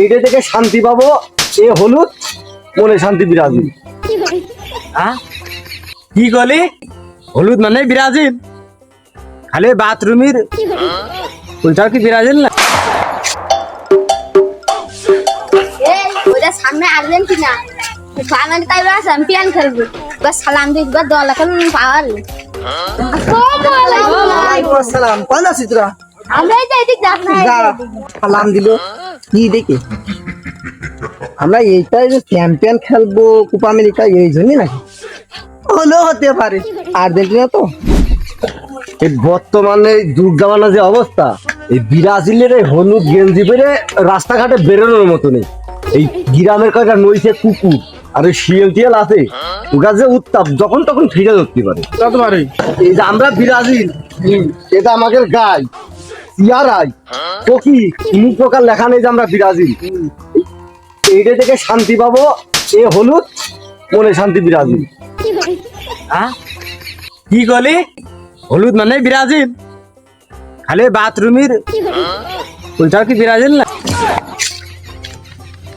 এইটা থেকে শান্তি পাবো এ হলুদ মনে শান্তি বিরাজিল হ্যাঁ? কি গলি হলুদ মানে বিরাজিল খালি বাথরুমের ওইটাও কি বিরাজিল না? সামনে তাই ওরা চ্যাম্পিয়ন খেলবে। সালাম দিই দল এখন পাওয়ার। আসসালাম। কোন আছিস তোরা? আমরা এই যে এদিক যাচ্ছি যা সালাম দিল। কি দেখে? আমরা এইটাই যে চ্যাম্পিয়ন খেলব কোপা আমেরিকা এই জন্যই নাকি? হলেও হতে পারে। আর্জেন্টিনা তো? এই বর্তমানে দুর্গামানা যে অবস্থা এই বিরাজিলের এই হলুদ গেঞ্জি পরে রাস্তাঘাটে বেরোনোর মতো নেই এই গ্রামের কয়টা নইছে কুকুর আর ওই শিয়াল টিয়াল আছে ওটা যে উত্তাপ যখন তখন ফিরে ধরতে পারে। এই যে আমরা বিরাজিল এটা আমাদের গাই। ইয়ারাই। তো কি প্রকার লেখা নেই যে আমরা বিরাজিল। এইটা থেকে শান্তি পাবো এ হলুদ মনে শান্তি বিরাজিল। হ্যাঁ? কি গলি? হলুদ মানে বিরাজিল। খালি বাথরুমের ওইটাও কি বিরাজিল না?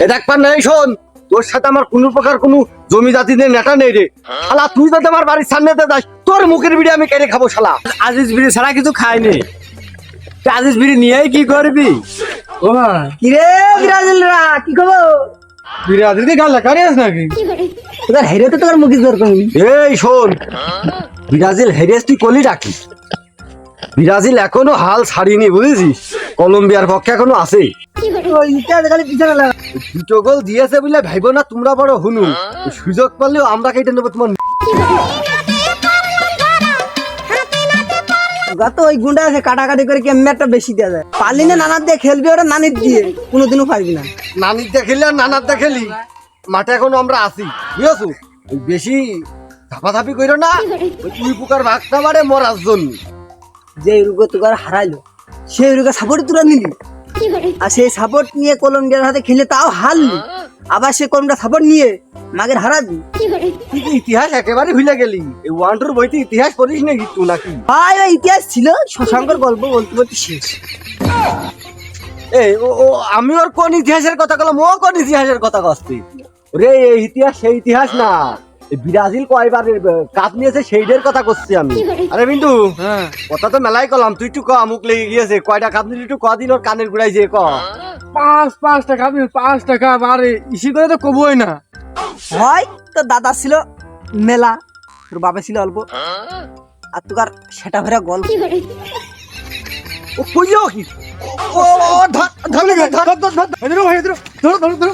এ দেখবার নেই শোন তোর সাথে আমার কোনো প্রকার কোনো জমি জাতি নিয়ে নেটা নেই রে। শালা তুই যদি আমার বাড়ির সামনেতে যাস তোর মুখের বিড়ি আমি কেড়ে খাব শালা। আজিজ বিড়ি ছাড়া কিছু খাইনি আজিজ বিড়ি নিয়েই কি করবি? ও কি রে ব্রাজিলরা কি খবর? বিরাজিল কি গাল লেখারি আছে নাকি? তোদের হেরে তো তোর মুখে জোর করবি এই শোন। ব্রাজিল হেরেস তুই কলি ডাকিস ব্রাজিল এখনও হাল ছাড়িনি বুঝেছিস? কলম্বিয়ার পক্ষে এখনও আছে। দুটো গোল দিয়েছে বলে ভাইবো না তোমরা বড় হুনু সুযোগ পারলেও আমরা কেটে নেব তোমার ওগা তো ওই গুন্ডা আছে কাটাকাটি করে কেমন একটা বেশি দেওয়া যায়? পারলি না নানার দিয়ে খেলবি ওরা নানির দিয়ে কোনোদিনও পারবি না। নানির দেখেলি আর নানার দেখেলি মাঠে এখনও আমরা আছি বুঝেছ? ওই বেশি ধাপাধাপি করো না ওই দুই প্রকার ভাগটা মারে মরার জন্য। যে রুগো তোর হারাইলো সেই রুগে সাপোর্ট তোরা নিলি। আর সেই সাপোর্ট নিয়ে কলম্বিয়ার হাতে খেলে তাও হারলি। আবার সে কলমটা সাপোর্ট নিয়ে মাগের হারাবি তুই কি ইতিহাস একেবারে ভুলে গেলি। এই ওয়ান টুর বইতে ইতিহাস পড়িস নাকি তুই নাকি? ভাই ওই ইতিহাস ছিল। শশাঙ্কর গল্প বলতে বলতে শেষ। এই ও আমি ওর কোন ইতিহাসের কথা বললাম ও কোন ইতিহাসের কথা কস্তি রে এই ইতিহাস সেই ইতিহাস না। ব্রাজিল কয়বার কাপ নিয়েছে সেইটার কথা করছি আমি আরে বিন্দু হ্যাঁ কথা তো মেলাই কলাম তুই একটু ক মুখ লেগে গিয়েছে কয়টা কাপ নিলি একটু কদিন ওর কানের গুড়াই যে ক পাঁচ পাঁচ টাকা আপনি পাঁচ টাকা আরে ইসি করে তো কবই না হয় তোর দাদা ছিল মেলা তোর বাবা ছিল অল্প আর তোর সেটা ভেরা গল্প ও কইলো কি ও ও, ধর ধর ধর ধর ধর ধর ধরো ধরো ধরো ধরো